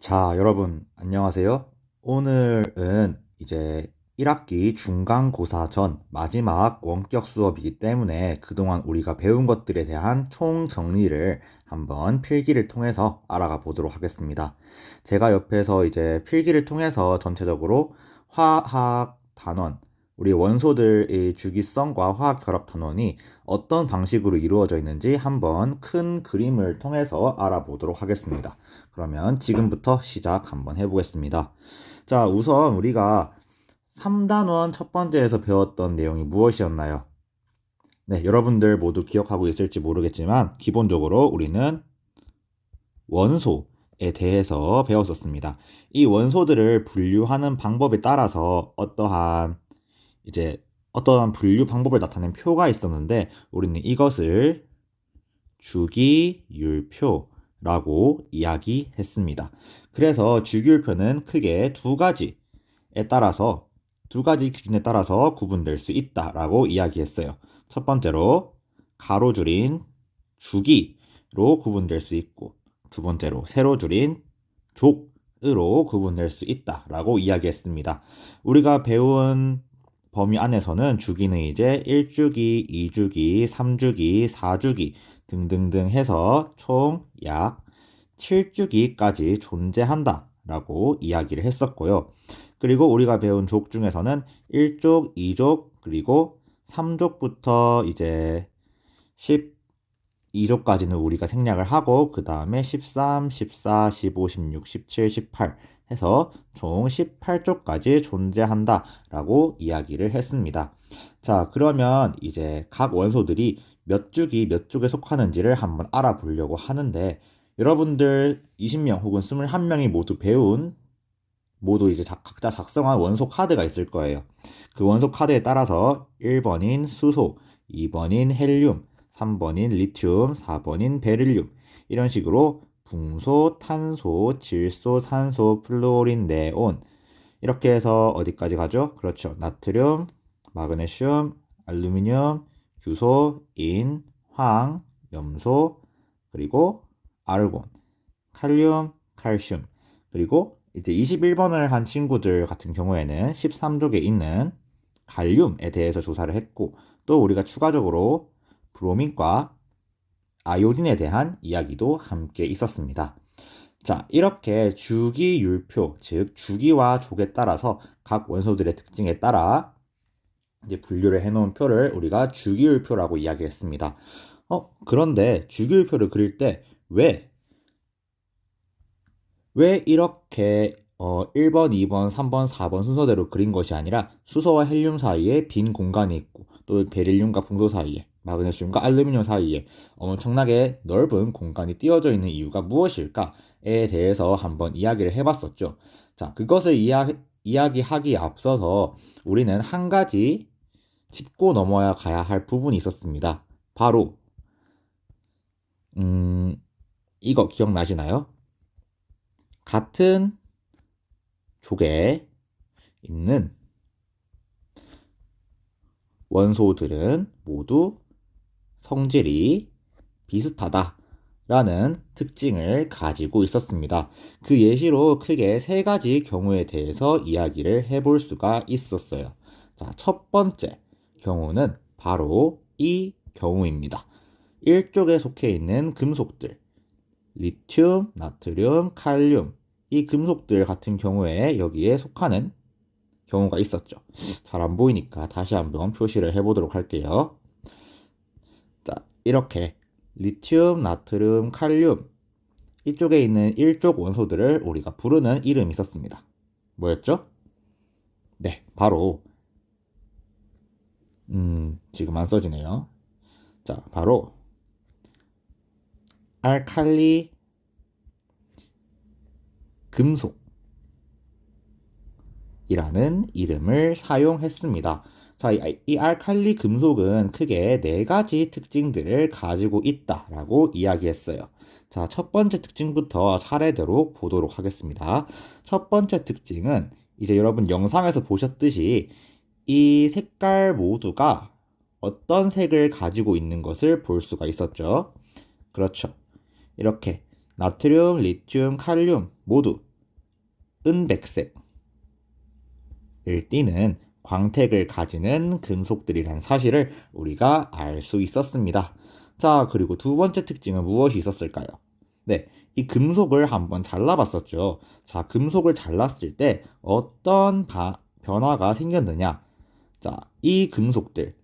자, 여러분, 안녕하세요. 오늘은 이제 1학기 중간고사 전 마지막 원격 수업이기 때문에 그동안 우리가 배운 것들에 대한 총 정리를 한번 필기를 통해서 알아가 보도록 하겠습니다. 제가 옆에서 이제 필기를 통해서 전체적으로 화학 단원, 우리 원소들의 주기성과 화학 결합 단원이 어떤 방식으로 이루어져 있는지 한번 큰 그림을 통해서 알아보도록 하겠습니다. 그러면 지금부터 시작 한번 해보겠습니다. 자, 우선 우리가 3단원 첫 번째에서 배웠던 내용이 무엇이었나요? 네, 여러분들 모두 기억하고 있을지 모르겠지만 기본적으로 우리는 원소 에 대해서 배웠었습니다. 이 원소들을 분류하는 방법에 따라서 어떠한 이제 어떠한 분류 방법을 나타낸 표가 있었는데 우리는 이것을 주기율표라고 이야기했습니다. 그래서 주기율표는 크게 두 가지에 따라서 두 가지 기준에 따라서 구분될 수 있다라고 이야기했어요. 첫 번째로 가로 줄인 주기로 구분될 수 있고 두 번째로 세로 줄인 족으로 구분될 수 있다라고 이야기했습니다. 우리가 배운 범위 안에서는 주기는 이제 1주기, 2주기, 3주기, 4주기 등등등 해서 총 약 7주기까지 존재한다 라고 이야기를 했었고요. 그리고 우리가 배운 족 중에서는 1족, 2족, 그리고 3족부터 이제 12족까지는 우리가 생략을 하고 그 다음에 13, 14, 15, 16, 17, 18 해서 총 18쪽까지 존재한다 라고 이야기를 했습니다. 자, 그러면 이제 각 원소들이 몇 주기 몇 쪽에 속하는지를 한번 알아보려고 하는데 여러분들 20명 혹은 21명이 모두 배운 모두 이제 각자 작성한 원소 카드가 있을 거예요. 그 원소 카드에 따라서 1번인 수소, 2번인 헬륨, 3번인 리튬, 4번인 베릴륨 이런 식으로 붕소, 탄소, 질소, 산소, 플루오린, 네온 이렇게 해서 어디까지 가죠? 그렇죠. 나트륨, 마그네슘, 알루미늄, 규소, 인, 황, 염소, 그리고 아르곤, 칼륨, 칼슘, 그리고 이제 21번을 한 친구들 같은 경우에는 13쪽에 있는 갈륨에 대해서 조사를 했고 또 우리가 추가적으로 브로민과 아요딘에 대한 이야기도 함께 있었습니다. 자, 이렇게 주기율표, 즉 주기와 족에 따라서 각 원소들의 특징에 따라 이제 분류를 해놓은 표를 우리가 주기율표라고 이야기했습니다. 어, 그런데 주기율표를 그릴 때 왜, 왜 이렇게 어, 1번, 2번, 3번, 4번 순서대로 그린 것이 아니라 수소와 헬륨 사이에 빈 공간이 있고 또 베릴륨과 붕소 사이에 마그네슘과 알루미늄 사이에 엄청나게 넓은 공간이 띄어져 있는 이유가 무엇일까에 대해서 한번 이야기를 해봤었죠. 자, 그것을 이야, 이야기하기에 앞서서 우리는 한 가지 짚고 넘어야 가야 할 부분이 있었습니다. 바로 음, 이거 기억나시나요? 같은 족에 있는 원소들은 모두 성질이 비슷하다 라는 특징을 가지고 있었습니다. 그 예시로 크게 세 가지 경우에 대해서 이야기를 해볼 수가 있었어요. 자, 첫 번째 경우는 바로 이 경우입니다. 1쪽에 속해 있는 금속들, 리튬, 나트륨, 칼륨, 이 금속들 같은 경우에 여기에 속하는 경우가 있었죠. 잘 안 보이니까 다시 한번 표시를 해보도록 할게요. 자, 이렇게 리튬, 나트륨, 칼륨 이쪽에 있는 일족 원소들을 우리가 부르는 이름이 있었습니다. 뭐였죠? 네, 바로 음, 지금 안 써지네요. 자, 바로 알칼리 금속이라는 이름을 사용했습니다. 자, 이, 알칼리 금속은 크게 네 가지 특징들을 가지고 있다라고 이야기했어요. 자, 첫 번째 특징부터 차례대로 보도록 하겠습니다. 첫 번째 특징은 이제 여러분 영상에서 보셨듯이 이 색깔 모두가 어떤 색을 가지고 있는 것을 볼 수가 있었죠. 그렇죠. 이렇게 나트륨, 리튬, 칼륨 모두 은백색을 띠는 광택을 가지는 금속들이라는 사실을 우리가 알 수 있었습니다. 자, 그리고 두 번째 특징은 무엇이 있었을까요? 네, 이 금속을 한번 잘라봤었죠. 자, 금속을 잘랐을 때 어떤 바, 변화가 생겼느냐? 자, 이 금속들,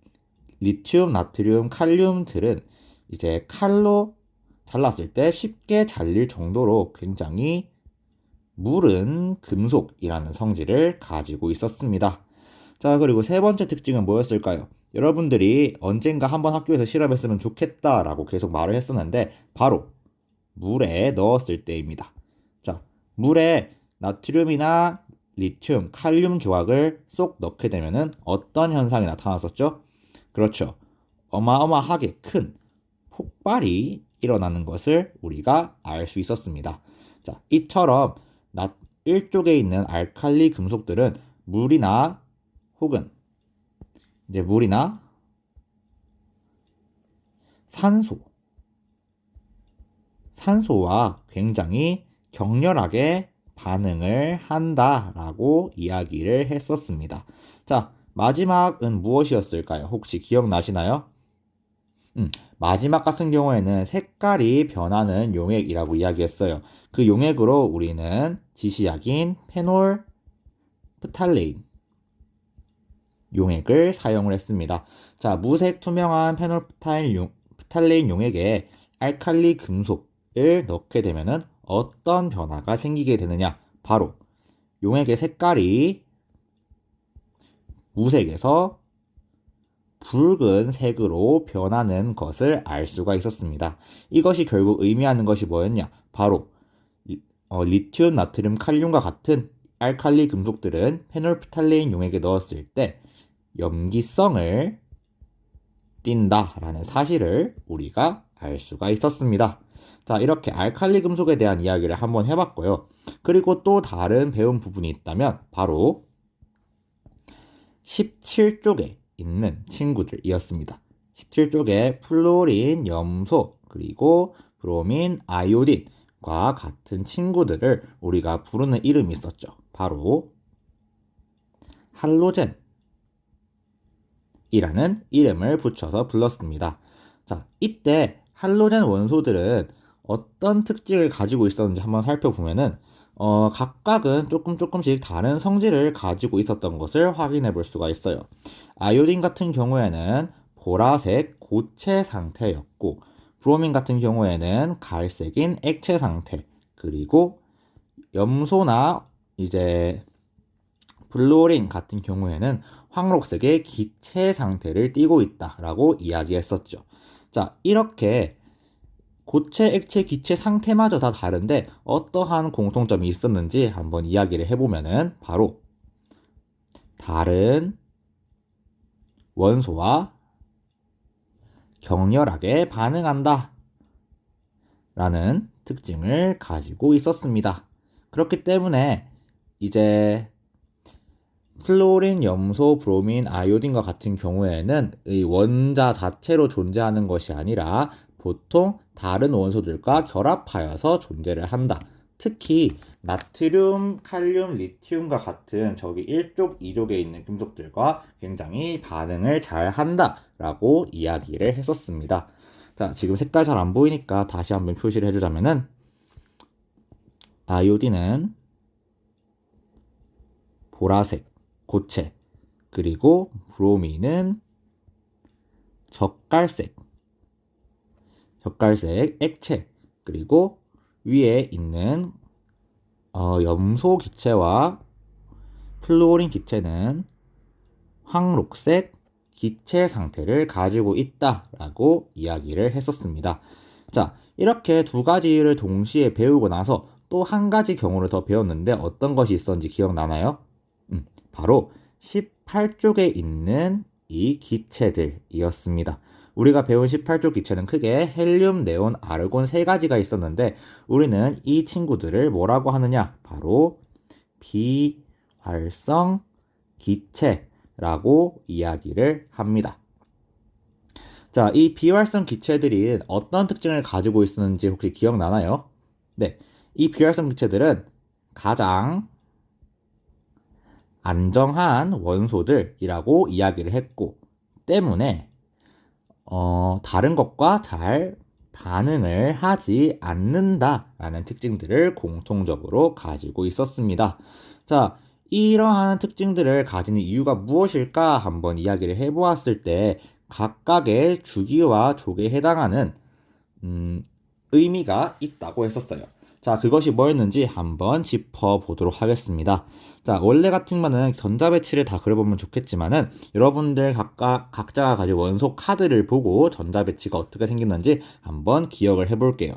리튬, 나트륨, 칼륨들은 이제 칼로 잘랐을 때 쉽게 잘릴 정도로 굉장히 물은 금속이라는 성질을 가지고 있었습니다. 자, 그리고 세 번째 특징은 뭐였을까요? 여러분들이 언젠가 한번 학교에서 실험했으면 좋겠다라고 계속 말을 했었는데 바로 물에 넣었을 때입니다. 자, 물에 나트륨이나 리튬, 칼륨 조각을 쏙 넣게 되면은 어떤 현상이 나타났었죠? 그렇죠. 어마어마하게 큰 폭발이 일어나는 것을 우리가 알 수 있었습니다. 자, 이처럼 나 일쪽에 있는 알칼리 금속들은 물이나 혹은 이제 물이나 산소 산소와 굉장히 격렬하게 반응을 한다라고 이야기를 했었습니다. 자, 마지막은 무엇이었을까요? 혹시 기억나시나요? 음, 마지막 같은 경우에는 색깔이 변하는 용액이라고 이야기했어요. 그 용액으로 우리는 지시약인 페놀 프탈레인 용액을 사용을 했습니다. 자, 무색 투명한 페놀 프탈레인 용액에 알칼리 금속을 넣게 되면은 어떤 변화가 생기게 되느냐? 바로 용액의 색깔이 무색에서 붉은 색으로 변하는 것을 알 수가 있었습니다. 이것이 결국 의미하는 것이 뭐였냐? 바로 어, 리튬, 나트륨, 칼륨과 같은 알칼리 금속들은 페놀프탈레인 용액에 넣었을 때 염기성을 띈다라는 사실을 우리가 알 수가 있었습니다. 자, 이렇게 알칼리 금속에 대한 이야기를 한번 해봤고요. 그리고 또 다른 배운 부분이 있다면 바로 17쪽에 있는 친구들이었습니다. 17쪽에 플로린, 염소, 그리고 브로민, 아이오딘과 같은 친구들을 우리가 부르는 이름이 있었죠. 바로 할로젠 이라는 이름을 붙여서 불렀습니다. 자, 이때 할로젠 원소들은 어떤 특징을 가지고 있었는지 한번 살펴보면은 어, 각각은 조금 조금씩 다른 성질을 가지고 있었던 것을 확인해 볼 수가 있어요. 아이오딘 같은 경우에는 보라색 고체 상태였고 브로민 같은 경우에는 갈색인 액체 상태 그리고 염소나 이제 플로린 같은 경우에는 황록색의 기체 상태를 띠고 있다라고 이야기했었죠. 자, 이렇게 고체, 액체, 기체 상태마저 다 다른데 어떠한 공통점이 있었는지 한번 이야기를 해보면은 바로 다른 원소와 격렬하게 반응한다 라는 특징을 가지고 있었습니다. 그렇기 때문에 이제 플로린, 염소, 브로민, 아이오딘과 같은 경우에는 이 원자 자체로 존재하는 것이 아니라 보통 다른 원소들과 결합하여서 존재를 한다. 특히 나트륨, 칼륨, 리튬과 같은 저기 1족, 2족에 있는 금속들과 굉장히 반응을 잘 한다라고 이야기를 했었습니다. 자, 지금 색깔 잘 안 보이니까 다시 한번 표시를 해주자면은 아이오딘은 보라색, 고체, 그리고 브로미는 젓갈색, 젓갈색 액체, 그리고 위에 있는 어, 염소 기체와 플로린 기체는 황록색 기체 상태를 가지고 있다라고 이야기를 했었습니다. 자, 이렇게 두 가지를 동시에 배우고 나서 또 한 가지 경우를 더 배웠는데 어떤 것이 있었는지 기억나나요? 음, 바로 18쪽에 있는 이 기체들이었습니다. 우리가 배운 18쪽 기체는 크게 헬륨, 네온, 아르곤 세 가지가 있었는데 우리는 이 친구들을 뭐라고 하느냐? 바로 비활성 기체라고 이야기를 합니다. 자, 이 비활성 기체들이 어떤 특징을 가지고 있었는지 혹시 기억나나요? 네. 이 비활성 기체들은 가장 안정한 원소들이라고 이야기를 했고 때문에 어, 다른 것과 잘 반응을 하지 않는다라는 특징들을 공통적으로 가지고 있었습니다. 자, 이러한 특징들을 가지는 이유가 무엇일까 한번 이야기를 해보았을 때 각각의 주기와 족에 해당하는 음, 의미가 있다고 했었어요. 자, 그것이 뭐였는지 한번 짚어보도록 하겠습니다. 자, 원래 같은 거는 전자 배치를 다 그려보면 좋겠지만은 여러분들 각각, 각자가 가진 원소 카드를 보고 전자 배치가 어떻게 생겼는지 한번 기억을 해볼게요.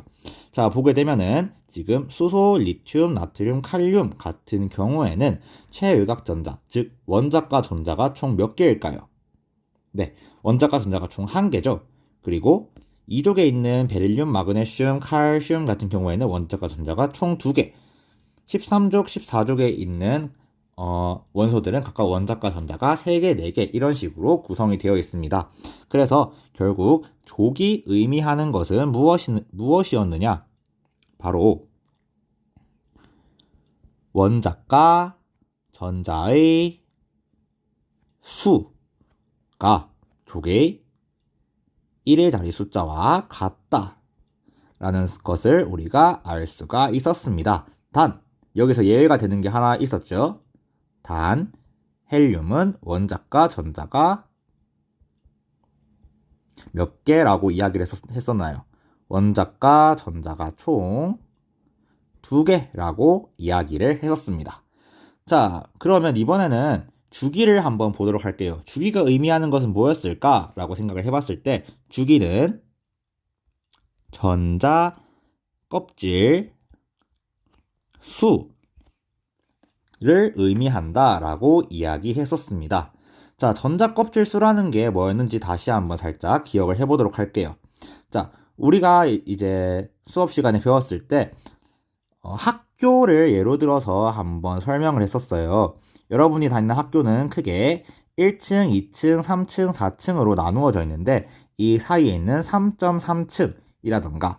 자, 보게 되면은 지금 수소, 리튬, 나트륨, 칼륨 같은 경우에는 최외곽 전자, 즉 원자과 전자가 총 몇 개일까요? 네, 원자과 전자가 총 한 개죠. 그리고 이쪽에 있는 베릴륨, 마그네슘, 칼슘 같은 경우에는 원자과 전자가 총 두 개. 13족, 14족에 있는 어, 원소들은 각각 원자과 전자가 3개, 4개 이런 식으로 구성이 되어 있습니다. 그래서 결국 족이 의미하는 것은 무엇이, 무엇이었느냐? 바로 원자과 전자의 수가 족의 1의 자리 숫자와 같다. 라는 것을 우리가 알 수가 있었습니다. 단, 여기서 예외가 되는 게 하나 있었죠. 단, 헬륨은 원자과 전자가 몇 개라고 이야기를 했었, 나요 원자과 전자가 총 두 개라고 이야기를 했었습니다. 자, 그러면 이번에는 주기를 한번 보도록 할게요. 주기가 의미하는 것은 무엇일까? 라고 생각을 해봤을 때 주기는 전자 껍질 수를 의미한다라고 이야기했었습니다. 자, 전자 껍질 수라는 게 뭐였는지 다시 한번 살짝 기억을 해보도록 할게요. 자, 우리가 이제 수업 시간에 배웠을 때 어, 학교를 예로 들어서 한번 설명을 했었어요. 여러분이 다니는 학교는 크게 1층, 2층, 3층, 4층으로 나누어져 있는데 이 사이에 있는 3.3층이라던가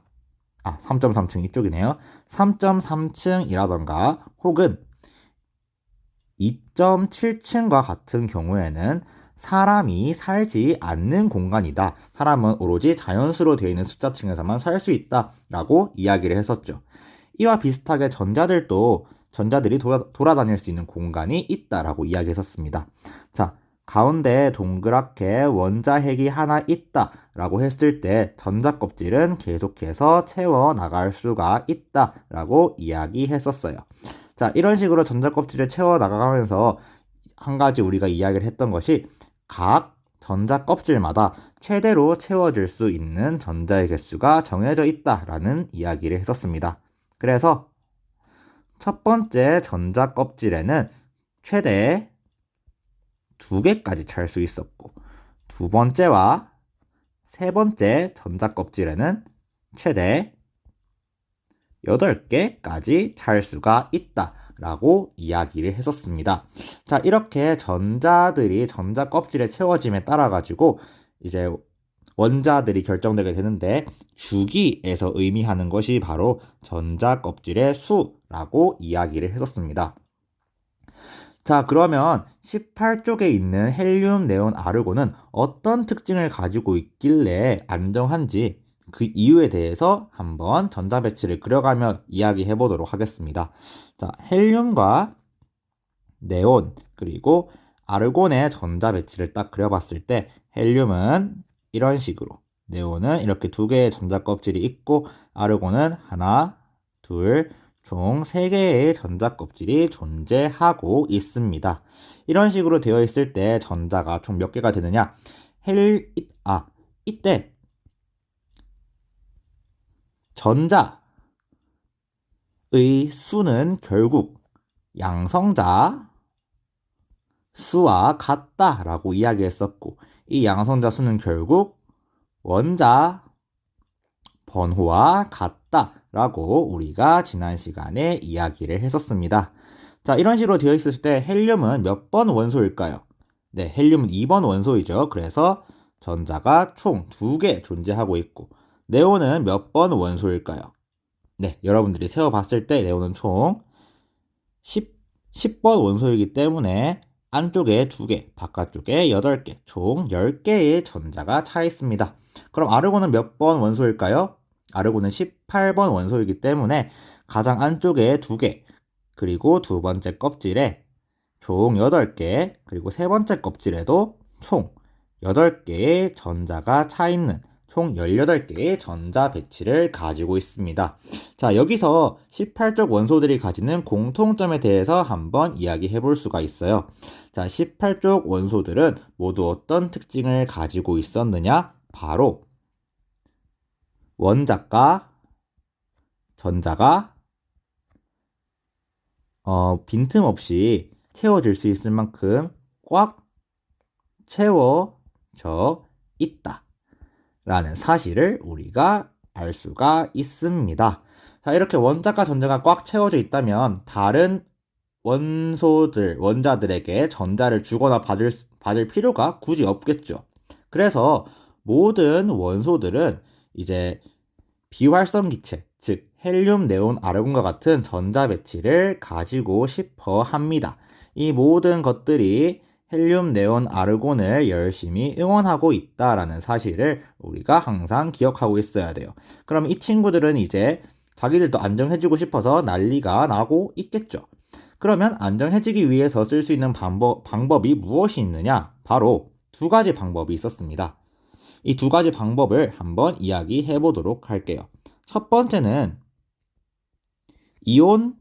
아, 3.3층 이쪽이네요. 3.3층이라던가 혹은 2.7층과 같은 경우에는 사람이 살지 않는 공간이다. 사람은 오로지 자연수로 되어 있는 숫자층에서만 살 수 있다. 라고 이야기를 했었죠. 이와 비슷하게 전자들도 전자들이 돌아, 돌아다닐 수 있는 공간이 있다라고 이야기했었습니다. 자, 가운데 동그랗게 원자핵이 하나 있다 라고 했을 때 전자 껍질은 계속해서 채워 나갈 수가 있다 라고 이야기했었어요. 자, 이런 식으로 전자 껍질을 채워 나가면서 한 가지 우리가 이야기를 했던 것이 각 전자 껍질마다 최대로 채워질 수 있는 전자의 개수가 정해져 있다라는 이야기를 했었습니다. 그래서 첫 번째 전자 껍질에는 최대 두 개까지 찰 수 있었고 두 번째와 세 번째 전자 껍질에는 최대 8개까지 찰 수가 있다 라고 이야기를 했었습니다. 자, 이렇게 전자들이 전자 껍질에 채워짐에 따라 가지고 이제 원자들이 결정되게 되는데 주기에서 의미하는 것이 바로 전자 껍질의 수라고 이야기를 했었습니다. 자, 그러면 18쪽에 있는 헬륨, 네온, 아르곤은 어떤 특징을 가지고 있길래 안정한지 그 이유에 대해서 한번 전자 배치를 그려가며 이야기해 보도록 하겠습니다. 자, 헬륨과 네온 그리고 아르곤의 전자 배치를 딱 그려봤을 때 헬륨은 이런 식으로 네온은 이렇게 두 개의 전자 껍질이 있고 아르곤은 하나, 둘, 총 3개의 전자 껍질이 존재하고 있습니다. 이런 식으로 되어 있을 때 전자가 총 몇 개가 되느냐? 헬, 아, 이때 전자의 수는 결국 양성자 수와 같다라고 이야기했었고 이 양성자 수는 결국 원자 번호와 같다라고 우리가 지난 시간에 이야기를 했었습니다. 자, 이런 식으로 되어 있을 때 헬륨은 몇 번 원소일까요? 네, 헬륨은 2번 원소이죠. 그래서 전자가 총 2개 존재하고 있고 네온은 몇 번 원소일까요? 네, 여러분들이 세어봤을 때 네온은 총 10번 원소이기 때문에 안쪽에 2개, 바깥쪽에 8개, 총 10개의 전자가 차 있습니다. 그럼 아르곤은 몇 번 원소일까요? 아르곤은 18번 원소이기 때문에 가장 안쪽에 2개, 그리고 두 번째 껍질에 총 8개, 그리고 세 번째 껍질에도 총 8개의 전자가 차 있는 총 18개의 전자 배치를 가지고 있습니다. 자, 여기서 18쪽 원소들이 가지는 공통점에 대해서 한번 이야기해 볼 수가 있어요. 자, 18쪽 원소들은 모두 어떤 특징을 가지고 있었느냐? 바로 원자과 전자가 어, 빈틈없이 채워질 수 있을 만큼 꽉 채워져 있다. 라는 사실을 우리가 알 수가 있습니다. 자, 이렇게 원자과 전자가 꽉 채워져 있다면 다른 원소들, 원자들에게 전자를 주거나 받을, 받을 필요가 굳이 없겠죠. 그래서 모든 원소들은 이제 비활성 기체, 즉 헬륨, 네온, 아르곤과 같은 전자 배치를 가지고 싶어 합니다. 이 모든 것들이 헬륨, 네온, 아르곤을 열심히 응원하고 있다라는 사실을 우리가 항상 기억하고 있어야 돼요. 그럼 이 친구들은 이제 자기들도 안정해지고 싶어서 난리가 나고 있겠죠. 그러면 안정해지기 위해서 쓸 수 있는 방법, 방법이 무엇이 있느냐? 바로 두 가지 방법이 있었습니다. 이 두 가지 방법을 한번 이야기해 보도록 할게요. 첫 번째는 이온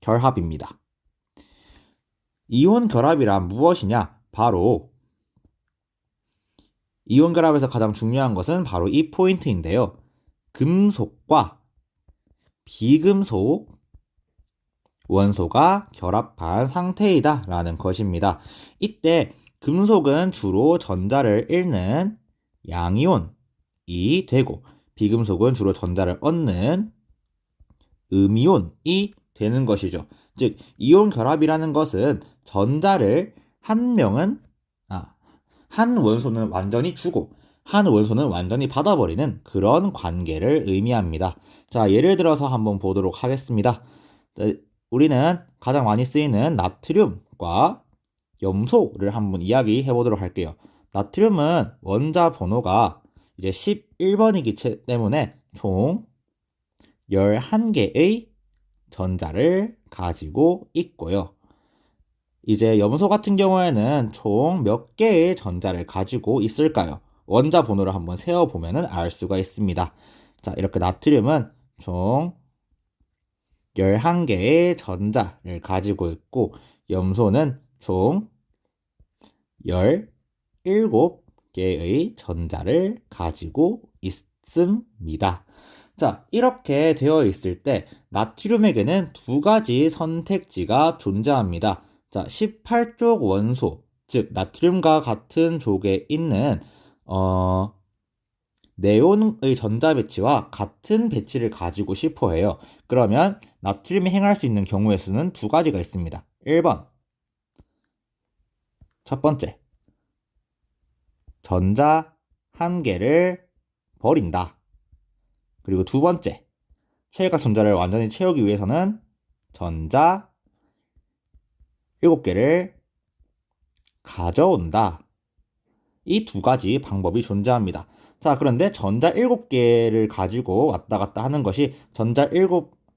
결합입니다. 이온 결합이란 무엇이냐? 바로 이온 결합에서 가장 중요한 것은 바로 이 포인트인데요. 금속과 비금속 원소가 결합한 상태이다 라는 것입니다. 이때 금속은 주로 전자를 잃는 양이온이 되고 비금속은 주로 전자를 얻는 음이온이 되는 것이죠. 즉 이온 결합이라는 것은 전자를 한 명은 아, 한 원소는 완전히 주고 한 원소는 완전히 받아버리는 그런 관계를 의미합니다. 자, 예를 들어서 한번 보도록 하겠습니다. 우리는 가장 많이 쓰이는 나트륨과 염소를 한번 이야기해 보도록 할게요. 나트륨은 원자 번호가 이제 11번이기 때문에 총 11개의 전자를 가지고 있고요. 이제 염소 같은 경우에는 총 몇 개의 전자를 가지고 있을까요? 원자 번호를 한번 세어보면 알 수가 있습니다. 자, 이렇게 나트륨은 총 11개의 전자를 가지고 있고, 염소는 총 17개의 전자를 가지고 있습니다. 자, 이렇게 되어 있을 때 나트륨에게는 두 가지 선택지가 존재합니다. 자, 18쪽 원소, 즉 나트륨과 같은 족에 있는 어 네온의 전자 배치와 같은 배치를 가지고 싶어 해요. 그러면 나트륨이 행할 수 있는 경우의 수는 두 가지가 있습니다. 1번. 첫 번째. 전자 한 개를 버린다. 그리고 두 번째, 최외각 전자를 완전히 채우기 위해서는 전자 7개를 가져온다. 이 두 가지 방법이 존재합니다. 자, 그런데 전자 7개를 가지고 왔다 갔다 하는 것이 전자 7,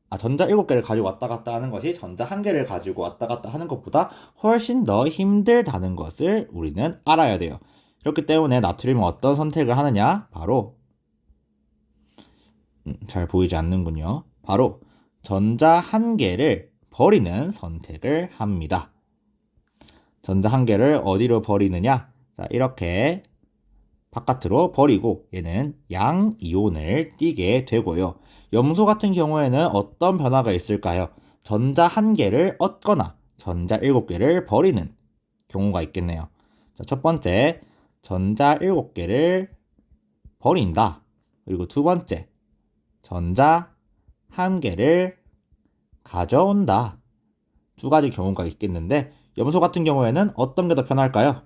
아, 전자 7개를 가지고 왔다 갔다 하는 것이 전자 1개를 가지고 왔다 갔다 하는 것보다 훨씬 더 힘들다는 것을 우리는 알아야 돼요. 그렇기 때문에 나트륨은 어떤 선택을 하느냐? 바로 음, 잘 보이지 않는군요. 바로 전자 한 개를 버리는 선택을 합니다. 전자 한 개를 어디로 버리느냐? 자, 이렇게 바깥으로 버리고 얘는 양 이온을 띠게 되고요. 염소 같은 경우에는 어떤 변화가 있을까요? 전자 한 개를 얻거나 전자 일곱 개를 버리는 경우가 있겠네요. 자, 첫 번째, 전자 일곱 개를 버린다. 그리고 두 번째, 전자 한 개를 가져온다. 두 가지 경우가 있겠는데 염소 같은 경우에는 어떤 게 더 편할까요?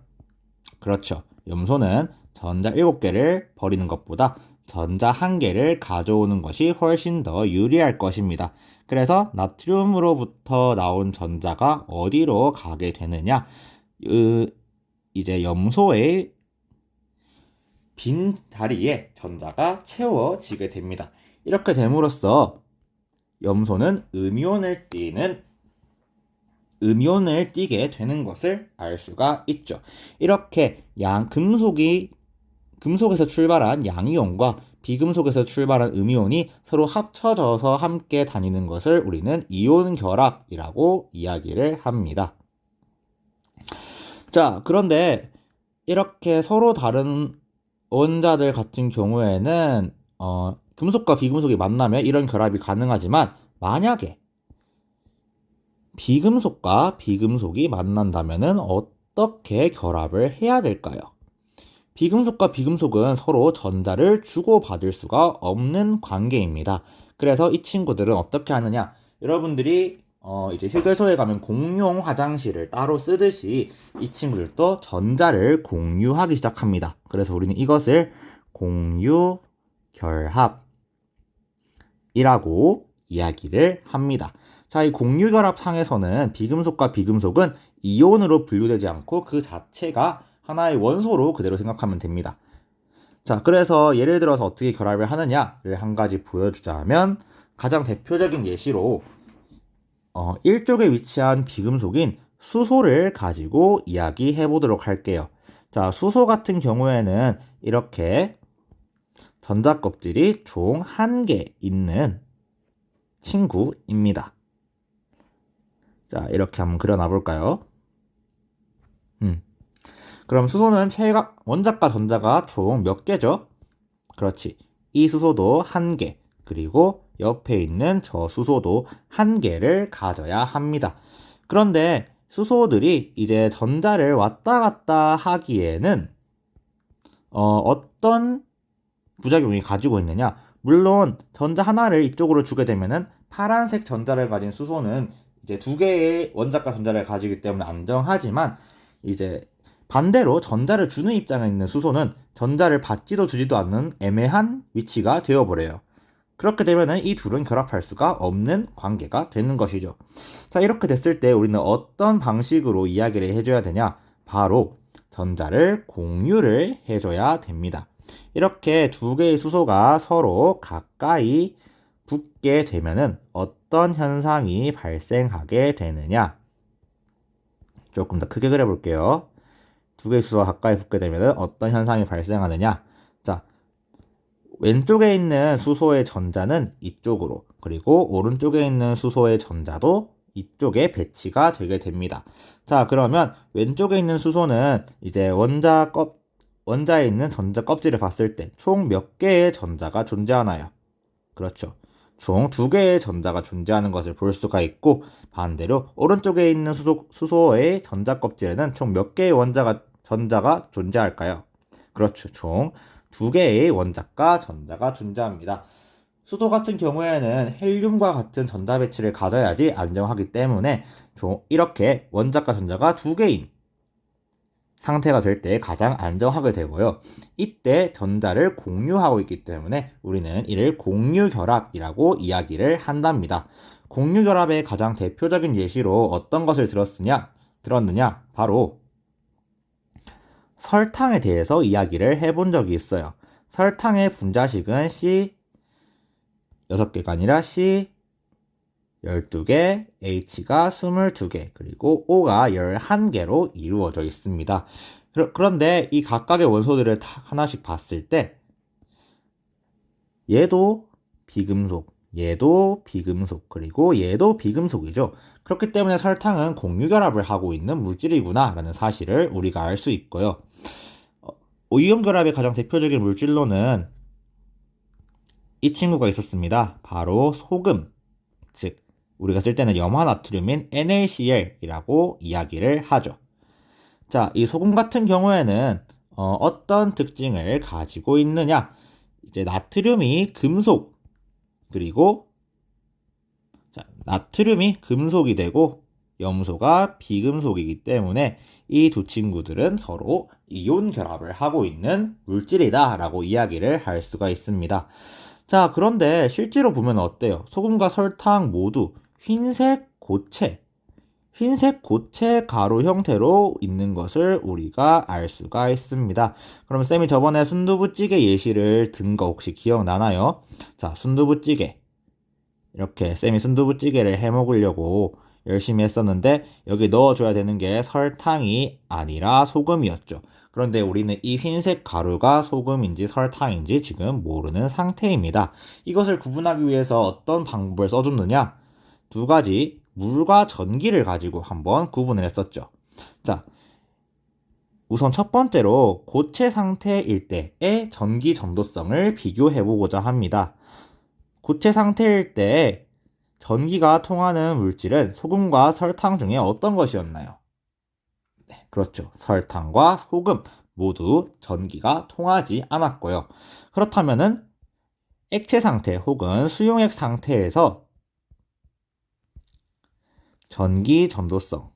그렇죠. 염소는 전자 7개를 버리는 것보다 전자 한 개를 가져오는 것이 훨씬 더 유리할 것입니다. 그래서 나트륨으로부터 나온 전자가 어디로 가게 되느냐? 으, 이제 염소의 빈 자리에 전자가 채워지게 됩니다. 이렇게 됨으로써 염소는 음이온을 띠는 음이온을 띠게 되는 것을 알 수가 있죠. 이렇게 양 금속이 금속에서 출발한 양이온과 비금속에서 출발한 음이온이 서로 합쳐져서 함께 다니는 것을 우리는 이온 결합이라고 이야기를 합니다. 자, 그런데 이렇게 서로 다른 원자들 같은 경우에는 어, 금속과 비금속이 만나면 이런 결합이 가능하지만 만약에 비금속과 비금속이 만난다면 어떻게 결합을 해야 될까요? 비금속과 비금속은 서로 전자를 주고받을 수가 없는 관계입니다. 그래서 이 친구들은 어떻게 하느냐? 여러분들이 어 이제 휴게소에 가면 공용 화장실을 따로 쓰듯이 이 친구들도 전자를 공유하기 시작합니다. 그래서 우리는 이것을 공유 결합이라고 이야기를 합니다. 자, 이 공유 결합 상에서는 비금속과 비금속은 이온으로 분류되지 않고 그 자체가 하나의 원소로 그대로 생각하면 됩니다. 자, 그래서 예를 들어서 어떻게 결합을 하느냐를 한 가지 보여주자면 가장 대표적인 예시로 어, 일쪽에 위치한 비금속인 수소를 가지고 이야기해 보도록 할게요. 자, 수소 같은 경우에는 이렇게 전자 껍질이 총 한 개 있는 친구입니다. 자, 이렇게 한번 그려놔 볼까요? 음. 그럼 수소는 최각 원자과 전자가 총 몇 개죠? 그렇지. 이 수소도 한 개, 그리고 옆에 있는 저 수소도 한 개를 가져야 합니다. 그런데 수소들이 이제 전자를 왔다 갔다 하기에는 어, 어떤 부작용이 가지고 있느냐? 물론 전자 하나를 이쪽으로 주게 되면은 파란색 전자를 가진 수소는 이제 두 개의 원자과 전자를 가지기 때문에 안정하지만 이제 반대로 전자를 주는 입장에 있는 수소는 전자를 받지도 주지도 않는 애매한 위치가 되어버려요. 그렇게 되면은 이 둘은 결합할 수가 없는 관계가 되는 것이죠. 자, 이렇게 됐을 때 우리는 어떤 방식으로 이야기를 해줘야 되냐? 바로 전자를 공유를 해줘야 됩니다. 이렇게 두 개의 수소가 서로 가까이 붙게 되면은 어떤 현상이 발생하게 되느냐? 조금 더 크게 그려볼게요. 두 개의 수소가 가까이 붙게 되면 어떤 현상이 발생하느냐? 자, 왼쪽에 있는 수소의 전자는 이쪽으로, 그리고 오른쪽에 있는 수소의 전자도 이쪽에 배치가 되게 됩니다. 자, 그러면 왼쪽에 있는 수소는 이제 원자 껍, 원자에 있는 전자 껍질을 봤을 때 총 몇 개의 전자가 존재하나요? 그렇죠. 총 두 개의 전자가 존재하는 것을 볼 수가 있고 반대로 오른쪽에 있는 수소, 수소의 전자 껍질에는 총 몇 개의 원자가 전자가 존재할까요? 그렇죠. 총 두 개의 원자과 전자가 존재합니다. 수소 같은 경우에는 헬륨과 같은 전자 배치를 가져야지 안정하기 때문에 이렇게 원자과 전자가 두 개인 상태가 될 때 가장 안정하게 되고요. 이때 전자를 공유하고 있기 때문에 우리는 이를 공유결합이라고 이야기를 한답니다. 공유결합의 가장 대표적인 예시로 어떤 것을 들었느냐? 들었느냐? 바로 설탕에 대해서 이야기를 해본 적이 있어요. 설탕의 분자식은 C 6개가 아니라 C 12개, H가 22개, 그리고 O가 11개로 이루어져 있습니다. 그런데 이 각각의 원소들을 하나씩 봤을 때 얘도 비금속, 얘도 비금속, 그리고 얘도 비금속이죠. 그렇기 때문에 설탕은 공유결합을 하고 있는 물질이구나 라는 사실을 우리가 알 수 있고요. 오이온 결합의 가장 대표적인 물질로는 이 친구가 있었습니다. 바로 소금, 즉 우리가 쓸 때는 염화나트륨인 NaCl이라고 이야기를 하죠. 자, 이 소금 같은 경우에는 어, 떤 특징을 가지고 있느냐? 이제 나트륨이 금속 그리고 자, 나트륨이 금속이 되고 염소가 비금속이기 때문에 이 두 친구들은 서로 이온 결합을 하고 있는 물질이다 라고 이야기를 할 수가 있습니다. 자, 그런데 실제로 보면 어때요? 소금과 설탕 모두 흰색 고체, 흰색 고체 가루 형태로 있는 것을 우리가 알 수가 있습니다. 그럼 쌤이 저번에 순두부찌개 예시를 든 거 혹시 기억나나요? 자, 순두부찌개. 이렇게 쌤이 순두부찌개를 해 먹으려고 열심히 했었는데 여기 넣어줘야 되는 게 설탕이 아니라 소금이었죠. 그런데 우리는 이 흰색 가루가 소금인지 설탕인지 지금 모르는 상태입니다. 이것을 구분하기 위해서 어떤 방법을 써줬느냐? 두 가지 물과 전기를 가지고 한번 구분을 했었죠. 자, 우선 첫 번째로 고체 상태일 때의 전기 전도성을 비교해 보고자 합니다. 고체 상태일 때 전기가 통하는 물질은 소금과 설탕 중에 어떤 것이었나요? 네, 그렇죠. 설탕과 소금 모두 전기가 통하지 않았고요. 그렇다면은 액체 상태 혹은 수용액 상태에서 전기 전도성을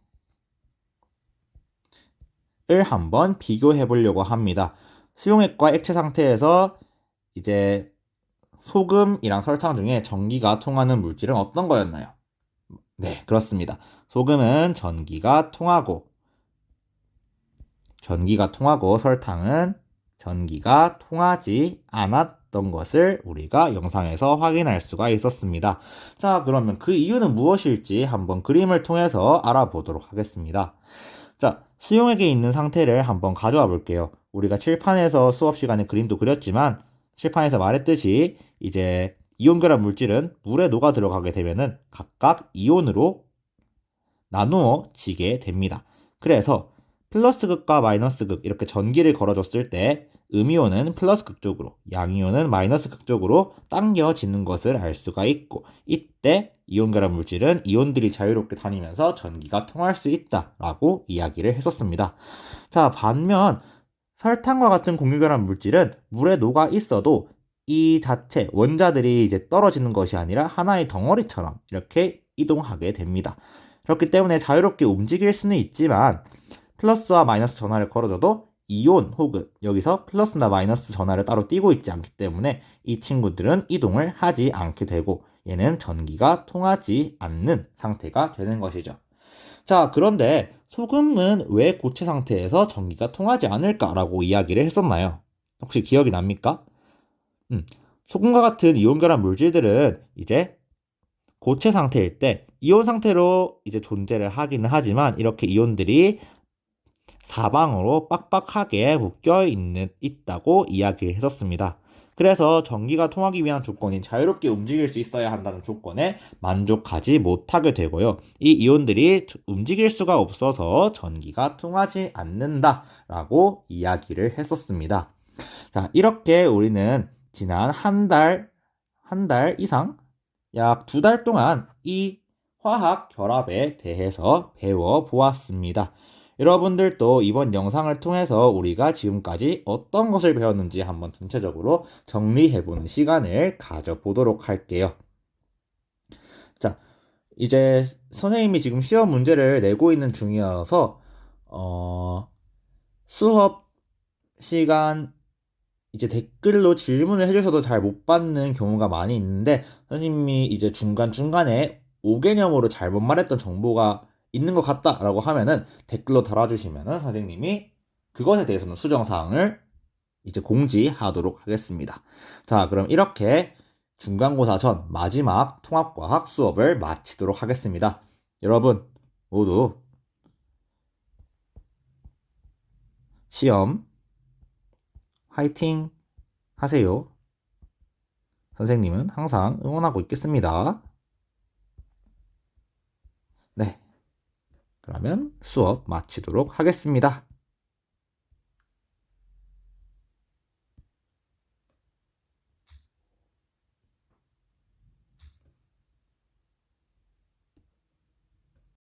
한번 비교해 보려고 합니다. 수용액과 액체 상태에서 이제 소금이랑 설탕 중에 전기가 통하는 물질은 어떤 거였나요? 네, 그렇습니다. 소금은 전기가 통하고 전기가 통하고 설탕은 전기가 통하지 않았 던 것을 우리가 영상에서 확인할 수가 있었습니다. 자, 그러면 그 이유는 무엇일지 한번 그림을 통해서 알아보도록 하겠습니다. 자, 수용액에 있는 상태를 한번 가져와 볼게요. 우리가 칠판에서 수업 시간에 그림도 그렸지만 칠판에서 말했듯이 이제 이온 결합 물질은 물에 녹아 들어가게 되면은 각각 이온으로 나누어지게 됩니다. 그래서 플러스 극과 마이너스 극 이렇게 전기를 걸어줬을 때 음이온은 플러스 극 쪽으로 양이온은 마이너스 극 쪽으로 당겨지는 것을 알 수가 있고 이때 이온 결합 물질은 이온들이 자유롭게 다니면서 전기가 통할 수 있다라고 이야기를 했었습니다. 자 반면 설탕과 같은 공유결합 물질은 물에 녹아 있어도 이 자체 원자들이 이제 떨어지는 것이 아니라 하나의 덩어리처럼 이렇게 이동하게 됩니다. 그렇기 때문에 자유롭게 움직일 수는 있지만 플러스와 마이너스 전화를 걸어줘도 이온 혹은 여기서 플러스나 마이너스 전화를 따로 띄고 있지 않기 때문에 이 친구들은 이동을 하지 않게 되고 얘는 전기가 통하지 않는 상태가 되는 것이죠. 자, 그런데 소금은 왜 고체 상태에서 전기가 통하지 않을까라고 이야기를 했었나요? 혹시 기억이 납니까? 음, 소금과 같은 이온 결합 물질들은 이제 고체 상태일 때 이온 상태로 이제 존재를 하기는 하지만 이렇게 이온들이 사방으로 빡빡하게 묶여 있는, 있다고 이야기했었습니다. 그래서 전기가 통하기 위한 조건인 자유롭게 움직일 수 있어야 한다는 조건에 만족하지 못하게 되고요. 이 이온들이 움직일 수가 없어서 전기가 통하지 않는다라고 이야기를 했었습니다. 자, 이렇게 우리는 지난 한 달, 한 달 이상, 약 두 달 동안 이 화학 결합에 대해서 배워 보았습니다. 여러분들도 이번 영상을 통해서 우리가 지금까지 어떤 것을 배웠는지 한번 전체적으로 정리해보는 시간을 가져보도록 할게요. 자, 이제 선생님이 지금 시험 문제를 내고 있는 중이어서, 어, 수업 시간 이제 댓글로 질문을 해주셔도 잘 못 받는 경우가 많이 있는데, 선생님이 이제 중간중간에 5개념으로 잘못 말했던 정보가 있는 것 같다라고 하면은 댓글로 달아주시면은 선생님이 그것에 대해서는 수정사항을 이제 공지하도록 하겠습니다. 자, 그럼 이렇게 중간고사 전 마지막 통합과학 수업을 마치도록 하겠습니다. 여러분 모두 시험 화이팅 하세요. 선생님은 항상 응원하고 있겠습니다. 네. 그러면 수업 마치도록 하겠습니다.